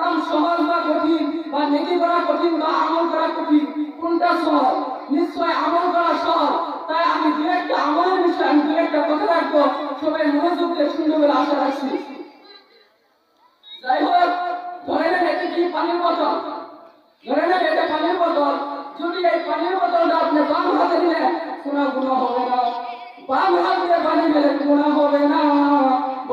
ইসলাম সহজ বা কঠিন বা নেকি করা কঠিন বা আমল করা কঠিন, কোনটা সহজ? নিশ্চয় আমল করা সহজ। তাই আমি দু একটা আমলের বিষয়ে আমি দু একটা কথা রাখব। সবাই মনোযোগ দিয়ে শুনবে বলে আশা রাখছি। যাই হোক, ধরে নেন এটি কি পানির বোতল? ধরে নেন এটা পানির বোতল। যদি এই পানির বোতলটা আপনি বাম হাতে নিলে কোনো গুণা হবে না। বাম হাত দিয়ে পানি খেলেন গুণা হবে না।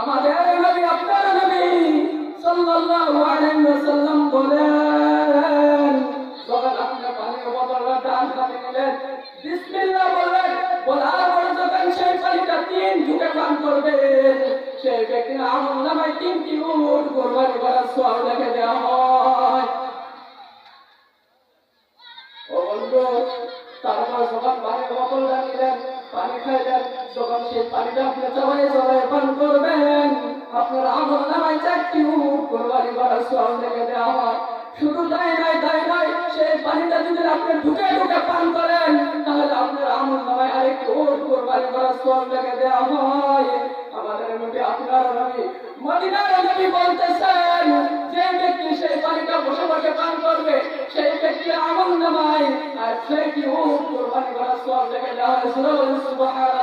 আমাদের নবী, আপনার নবী সাল্লাল্লাহু আলাইহি ওয়াসাল্লাম বলেন, যখন আপনি পানির বোতলটা ডান হাতে নিলেন, বিসমিল্লাহ বললেন, বলার পরে যখন সেই পানিটা তিন ঢুকে পান করবে, সেই ব্যক্তির আমল নামায় তিনটি উট কোরবানি করার সওয়াব লিখে দেওয়া হয়। ও বন্ধু, তারপর যখন পানির পানি খাইলেন যখন সেই পানিটা আপনি চবাই চবাই পান করবেন। আপনার আমল নামায় চারটি কোরবানি করার সওয়াব লিখে দেওয়া হয়। শুধু তাই নয় তাই নয়, সেই পানিটা যদি আপনি ঢুকে ঢুকে পান করেন, তাহলে আপনার আমল নামায় আরেকটি উট কোরবানি করার সওয়াব লিখে দেওয়া হয়। আমাদের নবী, আপনার নবী, মদিনার নবী বলতেছেন, যে ব্যক্তি সেই পানিটা বসে বসে পান করবে, সেই ব্যক্তির আমল নামায় আর সেই কি উট কোরবানি করার সওয়াব লিখে দেওয়া হয়। সুবহানাল্লাহ।